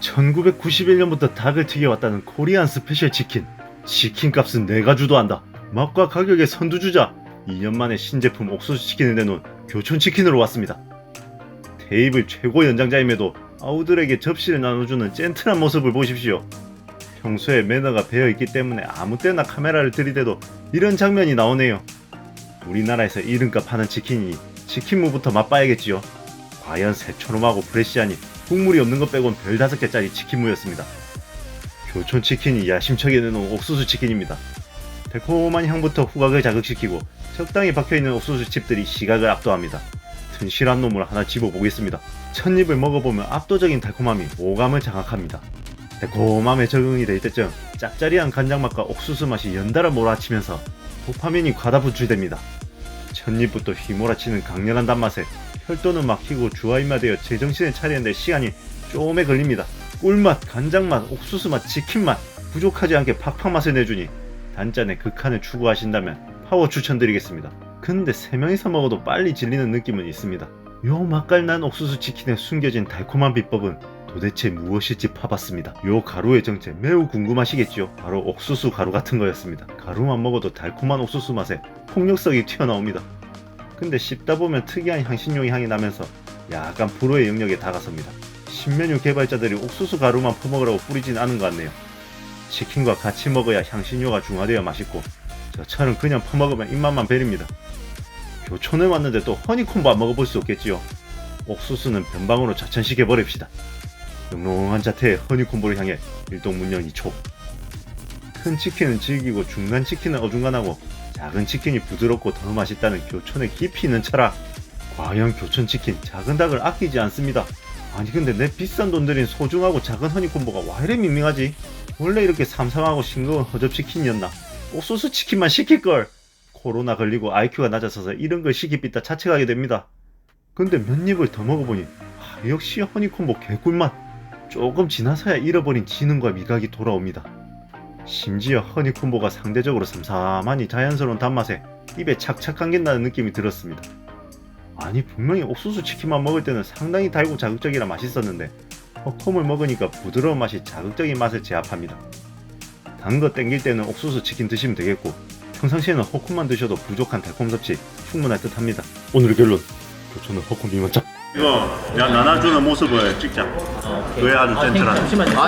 1991년부터 닭을 튀겨왔다는 코리안 스페셜 치킨. 치킨 값은 내가 주도한다. 맛과 가격의 선두주자. 2년 만에 신제품 옥수수 치킨을 내놓은 교촌 치킨으로 왔습니다. 테이블 최고 연장자임에도 아우들에게 접시를 나눠주는 젠틀한 모습을 보십시오. 평소에 매너가 배어있기 때문에 아무 때나 카메라를 들이대도 이런 장면이 나오네요. 우리나라에서 이름값 하는 치킨이 치킨무부터 맛봐야겠지요. 과연 새초롬하고 프레시하니 국물이 없는 것 빼곤 별 다섯 개짜리 치킨무였습니다. 교촌 치킨이 야심차게 내놓은 옥수수 치킨입니다. 달콤한 향부터 후각을 자극시키고 적당히 박혀있는 옥수수 칩들이 시각을 압도합니다. 튼실한 놈을 하나 집어보겠습니다. 첫 입을 먹어보면 압도적인 달콤함이 오감을 장악합니다. 달콤함에 적응이 될 때쯤 짭짜리한 간장맛과 옥수수 맛이 연달아 몰아치면서 도파민이 과다 분출됩니다. 첫 입부터 휘몰아치는 강렬한 단맛에 혈도는 막히고 주화입마되어 제정신을 차리는데 시간이 쪼매 걸립니다. 꿀맛, 간장맛, 옥수수맛, 치킨맛 부족하지 않게 팍팍 맛을 내주니 단짠의 극한을 추구하신다면 파워 추천드리겠습니다. 근데 세 명이서 먹어도 빨리 질리는 느낌은 있습니다. 요 맛깔난 옥수수 치킨에 숨겨진 달콤한 비법은 도대체 무엇일지 파봤습니다. 요 가루의 정체 매우 궁금하시겠죠? 바로 옥수수 가루 같은 거였습니다. 가루만 먹어도 달콤한 옥수수 맛에 폭력성이 튀어나옵니다. 근데 씹다 보면 특이한 향신료의 향이 나면서 약간 불호의 영역에 다가섭니다. 신메뉴 개발자들이 옥수수 가루만 퍼먹으라고 뿌리진 않은 것 같네요. 치킨과 같이 먹어야 향신료가 중화되어 맛있고 저처럼 그냥 퍼먹으면 입맛만 베립니다. 교촌에 왔는데 또 허니콤보 안 먹어볼 수 없겠지요. 옥수수는 변방으로 자천시켜 버립시다. 영롱한 자태의 허니콤보를 향해 일동문영 2초. 큰 치킨은 질기고 중간 치킨은 어중간하고 작은 치킨이 부드럽고 더 맛있다는 교촌의 깊이 있는 철학. 과연 교촌 치킨 작은 닭을 아끼지 않습니다. 아니 근데 내 비싼 돈 들인 소중하고 작은 허니콤보가 와 이래 밍밍하지? 원래 이렇게 삼삼하고 싱거운 허접 치킨이었나? 옥수수 치킨만 시킬걸! 코로나 걸리고 IQ가 낮아서서 이런 걸 시키삐다 자책하게 됩니다. 근데 몇 입을 더 먹어보니 아, 역시 허니콤보 개꿀맛! 조금 지나서야 잃어버린 지능과 미각이 돌아옵니다. 심지어 허니콤보가 상대적으로 삼삼하니 자연스러운 단맛에 입에 착착 감긴다는 느낌이 들었습니다. 아니 분명히 옥수수 치킨만 먹을 때는 상당히 달고 자극적이라 맛있었는데 허콤을 먹으니까 부드러운 맛이 자극적인 맛을 제압합니다. 단 거 땡길 때는 옥수수 치킨 드시면 되겠고 평상시에는 허콤만 드셔도 부족한 달콤 섭취 충분할 듯 합니다. 오늘의 결론 교촌은 허콤 짭. 이거 내가 나눠주는 모습을 찍자. 그게 아주 아, 잠시만요.